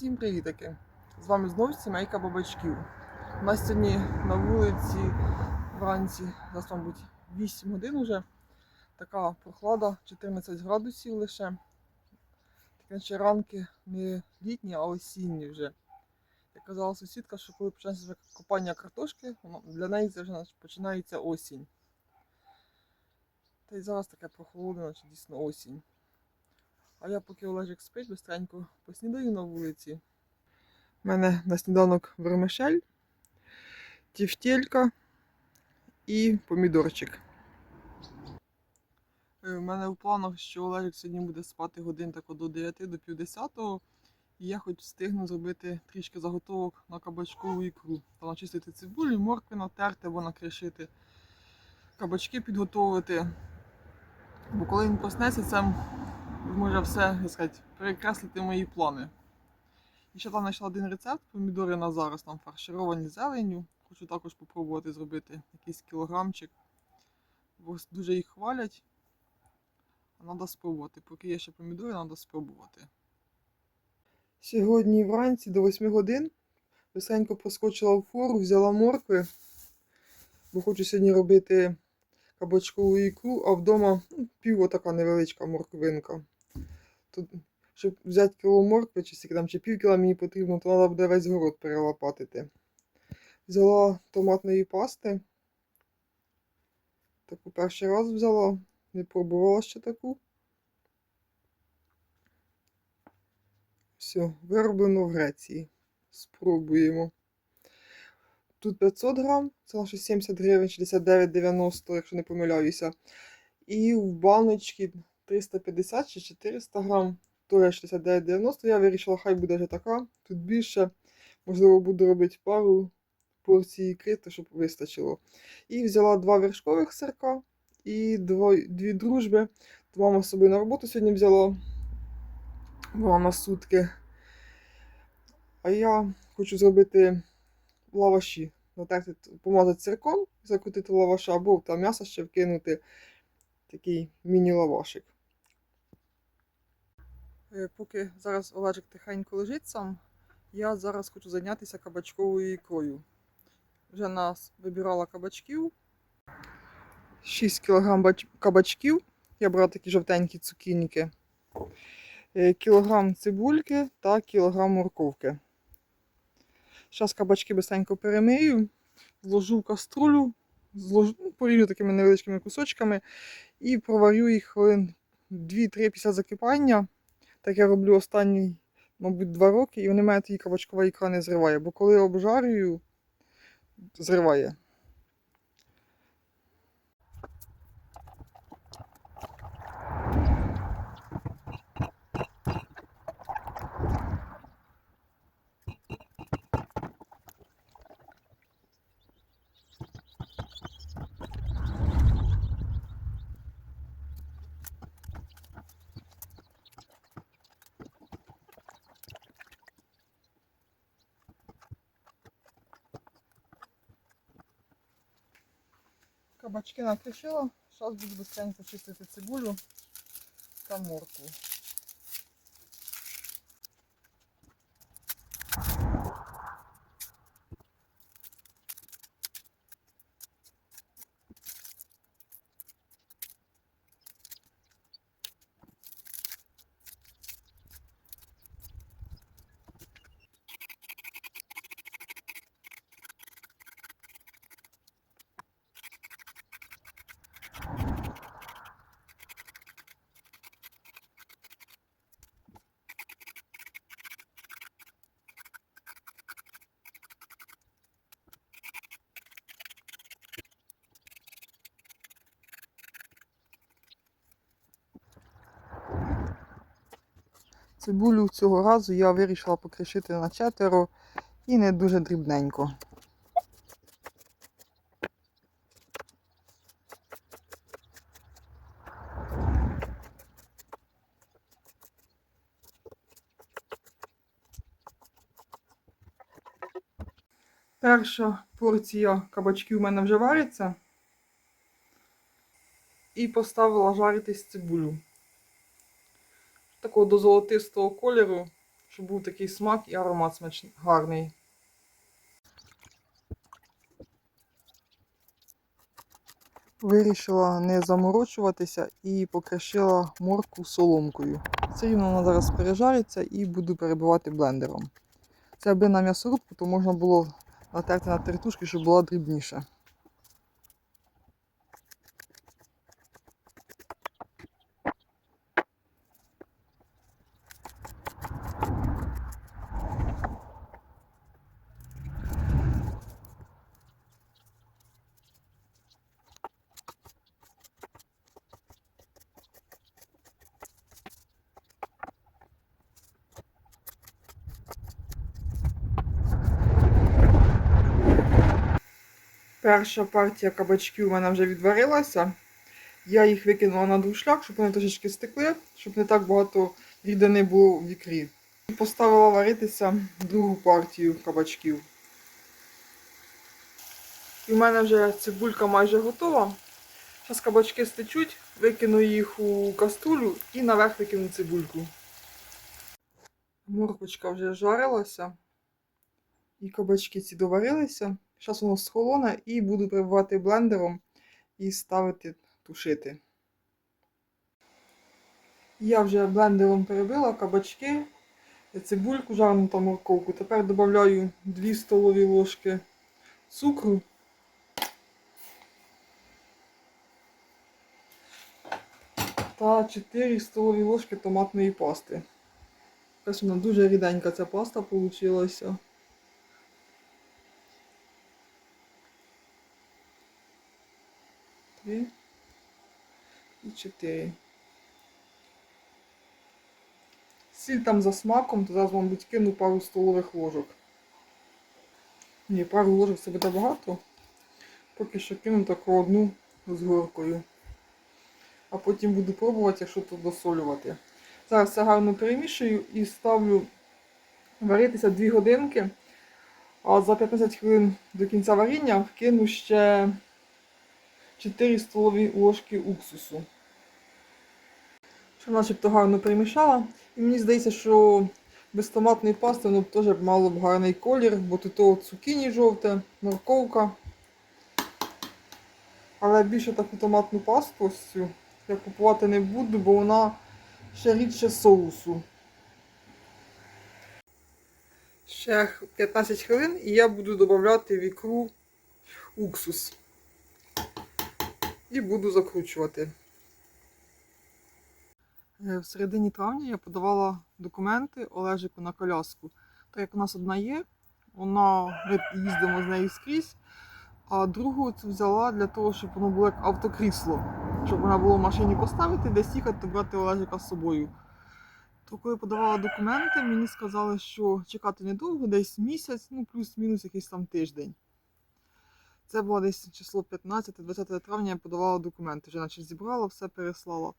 Всім привітики! З вами знову сімейка бабачків. У нас сьогодні на вулиці вранці, зараз, мабуть, 8 годин уже. Така прохлада, 14 градусів лише. Таке ще ранки не літні, а осінні вже. Як казала сусідка, що коли починається копання картошки, для неї це вже починається осінь. Та й зараз таке прохолодне, наче дійсно осінь. А я поки Олежик спить, бистренько поснідаю на вулиці. У мене на сніданок вермишель, тівтєлька і помідорчик. Е, У мене в планах, що Олежик сьогодні буде спати годин так до 9 до півдесятого. І я хоч встигну зробити трішки заготовок на кабачкову ікру. Та начистити цибулю, моркви натерти або накришити, кабачки підготовити. Бо коли він проснеться, це може все сказати, перекреслити мої плани. І ще там знайшла один рецепт помідори на зараз там фаршировані зеленню. Хочу також спробувати зробити якийсь кілограмчик. Бо дуже їх хвалять. А треба спробувати. Поки є ще помідори, треба спробувати. Сьогодні вранці до 8 годин висенько проскочила в фору, взяла моркви, бо хочу сьогодні робити кабачкову ікру, а вдома ну, пів така невеличка морквинка. Тут, щоб взяти кіло моркви, чи там, чи пів кіла мені потрібно, то треба буде весь город перелопатити. Взяла томатної пасти. Таку перший раз взяла, не пробувала ще таку. Все, вироблено в Греції. Спробуємо. Тут 500 грам, це наше 70 гривень, 69,90, якщо не помиляюся. І в баночці 350 чи 400 грам, то 69,90. Я вирішила, хай буде вже така. Тут більше. Можливо, буду робити пару порцій ікри, то щоб вистачило. І взяла два вершкових сирка і дво, дві дружби. То мама з собою на роботу сьогодні взяла. Була на сутки. А я хочу зробити лаваші. Натерти, помазати циркон, закрутити лаваша, або там м'ясо ще вкинути. Такий міні-лавашик. Е, Поки зараз Олежик тихенько лежить сам, я зараз хочу зайнятися кабачковою ікрою. Вже нас вибирала кабачків. 6 кг кабачків. Я брала такі жовтенькі цукініки. Е, Кілограм цибульки та кілограм морковки. Зараз кабачки бисенько перемию, зложу в каструлю, зложу, ну, порівню такими невеличкими кусочками і проварю їх хвилин 2-3 після закипання. Так я роблю останні, мабуть, два роки, і вони мене тоді кабачкова ікра не зриває, бо коли обжарюю, зриває. Кабачки накришила. Зараз буду быстренько чистити цибулю та моркву. Цибулю цього разу я вирішила покришити на четверо і не дуже дрібненько. Перша порція кабачків у мене вже вариться. І поставила жаритись цибулю. Такого до золотистого кольору щоб був такий смак і аромат смачний, гарний. Вирішила не заморочуватися і покришила моркву соломкою. Це рівно вона зараз пережариться і буду перебивати блендером. Це аби на м'ясорубку, то можна було натерти на тертушки, щоб була дрібніша. Перша партія кабачків у мене вже відварилася. Я їх викинула на друшлак, щоб вони трошечки стекли, щоб не так багато рідини було в ікрі. І поставила варитися другу партію кабачків. І в мене вже цибулька майже готова. Зараз кабачки стечуть, викину їх у каструлю і наверх викину цибульку. Морквочка вже жарилася. І кабачки ці доварилися. Зараз воно схолоне і буду перебивати блендером і ставити тушити. Я вже блендером перебила кабачки, цибульку, жарну та морковку. Тепер додаю 2 столові ложки цукру. Та 4 столові ложки томатної пасти. Вона дуже ріденька ця паста вийшла. Три і чотири. Сіль там за смаком, то зараз, мабуть, кину пару столових ложок. Ні, пару ложок це буде багато. Поки що кину таку одну з горкою. А потім буду пробувати, якщо то досолювати. Зараз все гарно перемішую і ставлю варитися 2 годинки. А за 15 хвилин до кінця варіння вкину ще 4 столові ложки уксусу. Що начебто гарно перемішала. І мені здається, що без томатної пасти воно б теж мало б гарний колір, бо тут то цукіні жовте, морковка. Але більше таку томатну пасту ось цю я купувати не буду, бо вона ще рідше соусу. Ще 15 хвилин і я буду додавати в ікру уксус і буду закручувати. Е, В середині травня я подавала документи Олежику на коляску. Так як у нас одна є, вона, ми їздимо з нею скрізь, а другу цю взяла для того, щоб воно було як автокрісло, щоб вона було в машині поставити, десь їхати, та брати Олежика з собою. То коли подавала документи, мені сказали, що чекати недовго, десь місяць, ну плюс-мінус якийсь там тиждень. Це було десь число 15-20 травня я подавала документи, вже наче зібрала, все переслала.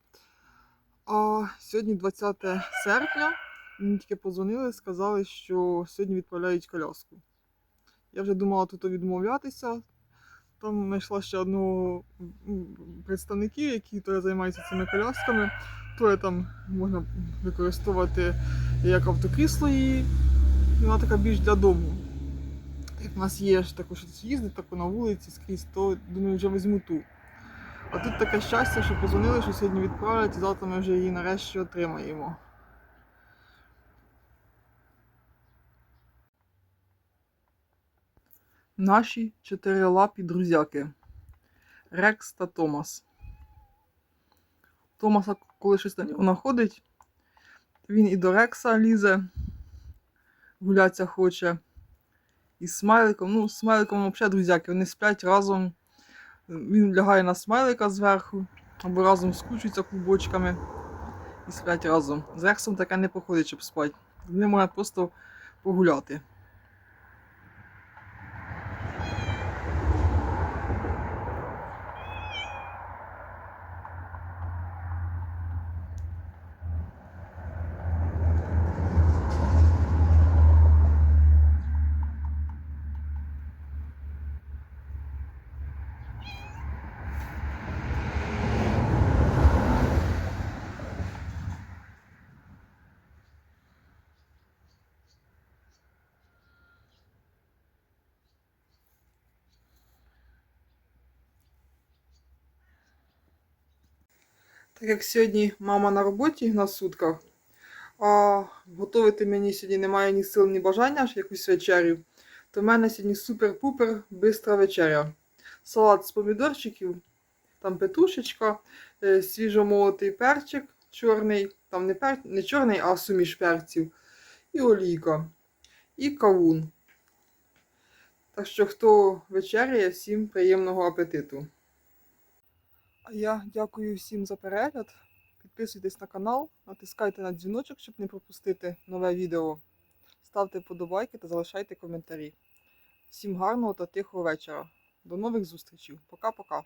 А сьогодні 20 серпня, мені тільки позвонили, сказали, що сьогодні відправляють коляску. Я вже думала тут відмовлятися. Там знайшла ще одного представників, які то займаються цими колясками. То там можна використовувати як автокрісло її. Вона така більш для дому. Як в нас є ж також щось їздить тако на вулиці скрізь, то думаю, вже візьму ту. А тут таке щастя, що позвонили, що сьогодні відправлять, і завтра ми вже її нарешті отримаємо. Наші чотирилапі друзяки. Рекс та Томас. Томаса, коли щось на нього находить, він і до Рекса лізе, гуляться хоче. І смайликом, ну, смайликом взагалі друзяки, вони сплять разом. Він лягає на смайлика зверху, або разом скучуються клубочками і сплять разом. З Рексом таке не походить, щоб спати. Ним можна просто погуляти. Так як сьогодні мама на роботі на сутках, а готувати мені сьогодні немає ні сил, ні бажання аж якусь вечерю, то в мене сьогодні супер-пупер бистра вечеря. Салат з помідорчиків, там петрушечка, е, свіжомолотий перчик чорний, там не, пер... не чорний, а суміш перців, і олійка, і кавун. Так що, хто вечеряє, всім приємного апетиту. Я дякую всім за перегляд. Підписуйтесь на канал, натискайте на дзвіночок, щоб не пропустити нове відео. Ставте вподобайки та залишайте коментарі. Всім гарного та тихого вечора. До нових зустрічей. Пока-пока.